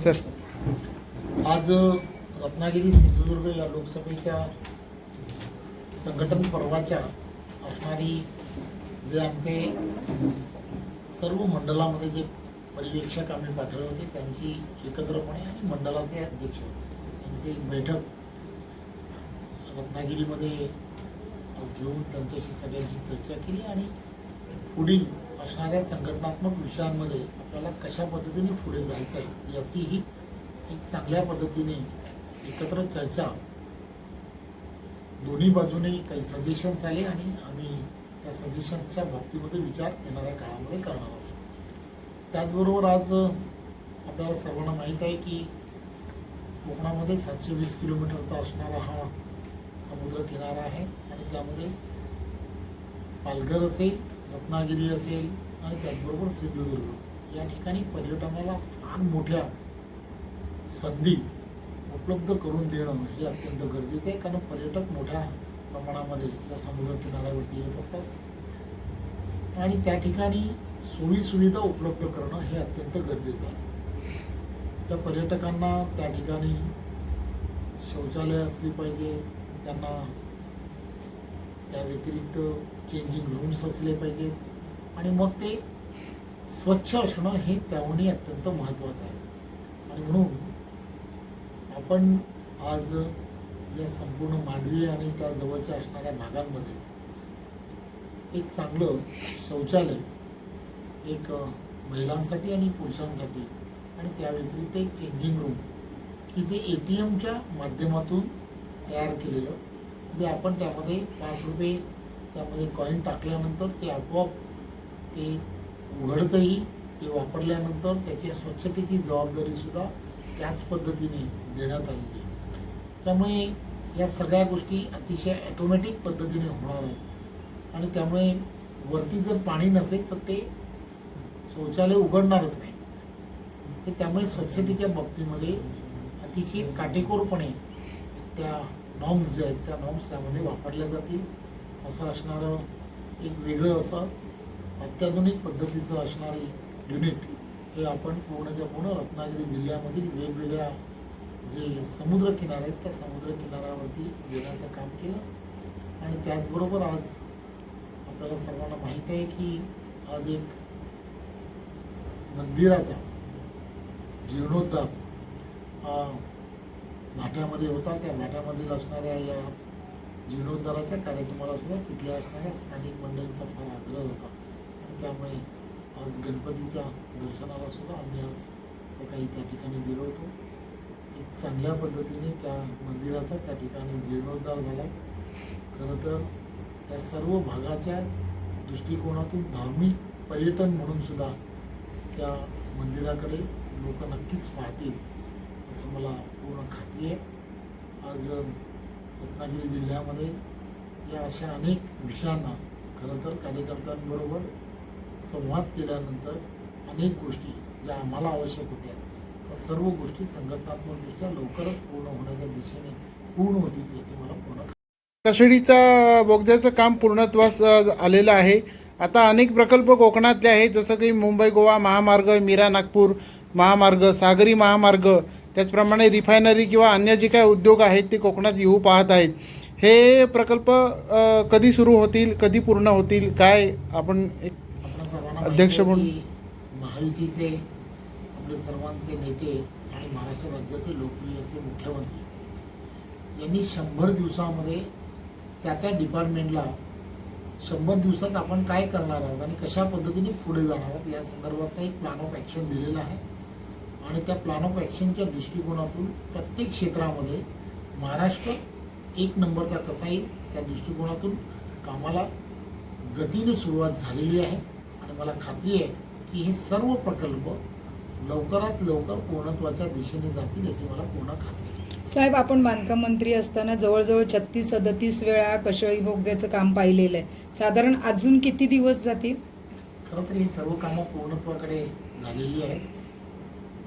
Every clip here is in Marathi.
सर. आज रत्नागिरी सिंधुदुर्ग या लोकसभेच्या संघटन पर्वाच्या असणारी जे आमचे सर्व मंडळामध्ये जे पर्यवेक्षक आम्ही पाठवले होते त्यांची एकत्रपणे आणि मंडळाचे अध्यक्ष यांची एक बैठक रत्नागिरीमध्ये आज घेऊन त्यांच्याशी सगळ्यांची चर्चा केली आणि पुढील असणाऱ्या संघटनात्मक विषयांमध्ये आपल्याला कशा पद्धतीने पुढे जायचं आहे याचीही एक चांगल्या पद्धतीने एकत्र चर्चा. दोन्ही बाजूने काही सजेशन्स आले आणि आम्ही त्या सजेशन्सच्या बाबतीमध्ये विचार येणाऱ्या काळामध्ये करणार आहोत. त्याचबरोबर आज आपल्याला सर्वांना माहीत आहे की कोकणामध्ये सातशे वीस किलोमीटरचा असणारा हा समुद्र किनारा आहे आणि त्यामध्ये पालघर असेल रत्नागिरी असेल आणि त्याचबरोबर सिंधुदुर्ग. या ठिकाणी पर्यटनाला फार मोठ्या संधी उपलब्ध करून देणं हे अत्यंत गरजेचं आहे. कारण पर्यटक मोठ्या प्रमाणामध्ये या समुद्र किनाऱ्यावरती येत असतात. आणि त्या ठिकाणी सोयीसुविधा उपलब्ध करणं हे अत्यंत गरजेचं आहे. त्या पर्यटकांना त्या ठिकाणी शौचालय असली पाहिजे त्यांना त्या व्यतिरिक्त चेंजिंग रूम्स असले पाहिजेत. आणि मग ते स्वच्छ असणं हे त्याहूनही अत्यंत महत्त्वाचं आहे. आणि म्हणून आपण आज या संपूर्ण मांडवी आणि त्या जवळच्या असणाऱ्या भागांमध्ये एक चांगलं शौचालय एक महिलांसाठी आणि पुरुषांसाठी आणि त्या व्यतिरिक्त एक चेंजिंग रूम की जे ए टी एमच्या माध्यमातून तयार केलेलं म्हणजे आपण त्यामध्ये पाच रुपये त्यामध्ये कॉईन टाकल्यानंतर ते आपोआप ते उघडतंही ते वापरल्यानंतर त्याच्या स्वच्छतेची जबाबदारीसुद्धा त्याच पद्धतीने देण्यात आलेली त्यामुळे या सगळ्या गोष्टी अतिशय ॲटोमॅटिक पद्धतीने होणार आहेत. आणि त्यामुळे वरती जर पाणी नसेल तर ते शौचालय उघडणारच नाही. हे त्यामुळे स्वच्छतेच्या बाबतीमध्ये अतिशय काटेकोरपणे त्या नॉर्म्स जे आहेत त्या नॉर्म्स त्यामध्ये वापरल्या जातील. असं असणारं एक वेगळं असं अत्याधुनिक पद्धतीचं असणारी युनिट हे आपण पूर्णच्या पूर्ण रत्नागिरी जिल्ह्यामधील वेगवेगळ्या जे समुद्रकिनारे आहेत त्या समुद्रकिनाऱ्यावरती देण्याचं काम केलं. आणि त्याचबरोबर आज आपल्याला सर्वांना माहीत आहे की आज एक मंदिराचा जीर्णोद्धार हा भाट्यामध्ये होता. त्या भाट्यामधील असणाऱ्या या जीर्णोद्धाराच्या कार्यक्रमाला सुद्धा तिथल्या असणाऱ्या स्थानिक मंडळींचा फार आग्रह होता. आणि त्यामुळे आज गणपतीच्या दर्शनाला सुद्धा आम्ही आज सकाळी त्या ठिकाणी गेलो होतो. एक चांगल्या पद्धतीने त्या मंदिराचा त्या ठिकाणी जीर्णोद्धार झाला खरं तर या सर्व भागाच्या दृष्टिकोनातून धार्मिक पर्यटन म्हणून सुद्धा त्या मंदिराकडे लोक नक्कीच पाहतील असं मला पूर्ण खात्री आहे. आज रत्नागिरी जिल्ह्यामध्ये या अशा अनेक विषयांना खरं तर कार्यकर्त्यांबरोबर संवाद केल्यानंतर अनेक गोष्टी ज्या आम्हाला आवश्यक होत्या त्या सर्व गोष्टी संघटनात्मकदृष्ट्या लवकरच पूर्ण होण्याच्या दिशेने पूर्ण होतील याची मला पूर्ण कशेडीचा बोगद्याचं काम पूर्णत्वास आलेलं आहे. आता अनेक प्रकल्प कोकणातले आहेत जसं की मुंबई गोवा महामार्ग मीरा नागपूर महामार्ग सागरी महामार्ग त्याचप्रमाणे रिफायनरी किंवा अन्य जे काही उद्योग आहेत ते कोकणात येऊ पाहत आहेत. हे प्रकल्प कधी सुरू होतील कधी पूर्ण होतील काय आपण एक आपल्या सर्वांना अध्यक्ष म्हणून- महायुतीचे आपले सर्वांचे नेते आणि महाराष्ट्र राज्याचे लोकप्रिय असे मुख्यमंत्री यांनी शंभर दिवसामध्ये त्या त्या डिपार्टमेंटला शंभर दिवसात आपण काय करणार आहोत आणि कशा पद्धतीने पुढे जाणार आहोत या संदर्भाचा एक प्लॅन ऑफ ॲक्शन दिलेला आहे. आणि त्या प्लॅन ऑफ ॲक्शनच्या दृष्टिकोनातून प्रत्येक क्षेत्रामध्ये महाराष्ट्र एक नंबरचा कसा येईल त्या दृष्टिकोनातून कामाला गतीने सुरुवात झालेली आहे. आणि मला खात्री आहे की हे सर्व प्रकल्प लवकरात लवकर पूर्णत्वाच्या दिशेने जातील याची मला पूर्ण खात्री आहे. साहेब आपण बांधकाम मंत्री असताना जवळजवळ छत्तीस सदतीस वेळा कशळी बोगद्याचं काम पाहिलेलं आहे. साधारण अजून किती दिवस जातील? खरं तर ही सर्व कामं पूर्णत्वाकडे झालेली आहेत.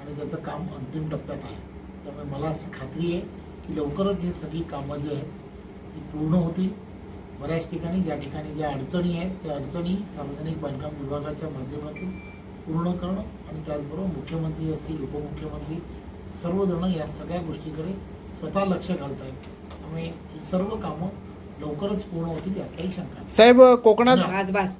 आणि त्याचं काम अंतिम टप्प्यात आहे. त्यामुळे मला अशी खात्री आहे की लवकरच ही सगळी कामं जी आहेत ती पूर्ण होतील. बऱ्याच ठिकाणी ज्या ठिकाणी ज्या अडचणी आहेत त्या अडचणी सार्वजनिक बांधकाम विभागाच्या माध्यमातून पूर्ण करणं आणि त्याचबरोबर मुख्यमंत्री असतील उपमुख्यमंत्री सर्वजण या सगळ्या गोष्टीकडे स्वतः लक्ष घालत आहेत त्यामुळे ही सर्व कामं लवकरच पूर्ण होतील यात काही शंका नाही. साहेब कोकणात बस.